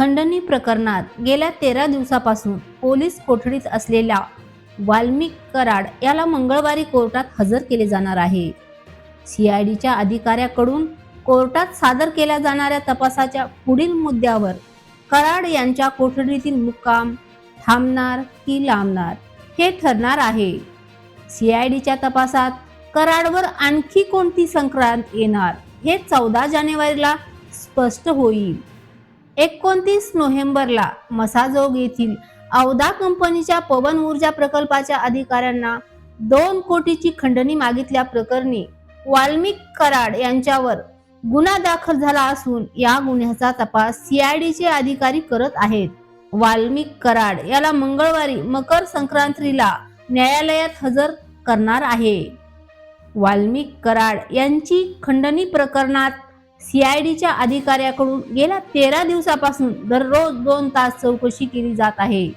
खंडणी प्रकरणात गेल्या तेरा दिवसापासून पोलीस कोठडीत असलेल्या वाल्मिक कराड याला मंगळवारी कोर्टात हजर केले जाणार आहे. सीआयडीच्या अधिकाऱ्याकडून कोर्टात सादर केल्या जाणाऱ्या तपासाच्या पुढील मुद्द्यावर कराड यांच्या कोठडीतील मुक्काम थांबणार की लांबणार हे ठरणार आहे. सीआयडीच्या तपासात कराडवर आणखी कोणती संक्रांत येणार हे चौदा जानेवारीला स्पष्ट होईल. एकोणतीस नोव्हेंबरला मसाजोग येथील अवधा कंपनीच्या पवन ऊर्जा प्रकल्पाच्या अधिकाऱ्यांना दोन कोटीची खंडणी मागितल्या प्रकरणी वाल्मिक कराड यांच्यावर गुन्हा दाखल झाला असून या गुन्ह्याचा तपास सीआयडीचे अधिकारी करत आहेत. वाल्मिक कराड याला मंगळवारी मकर संक्रांतीला न्यायालयात हजर करणार आहे. वाल्मिक कराड यांची खंडणी प्रकरणात सीआयडीच्या अधिकाऱ्याकडून गेल्या तेरा दिवसापासून दररोज दोन तास चौकशी केली जात आहे.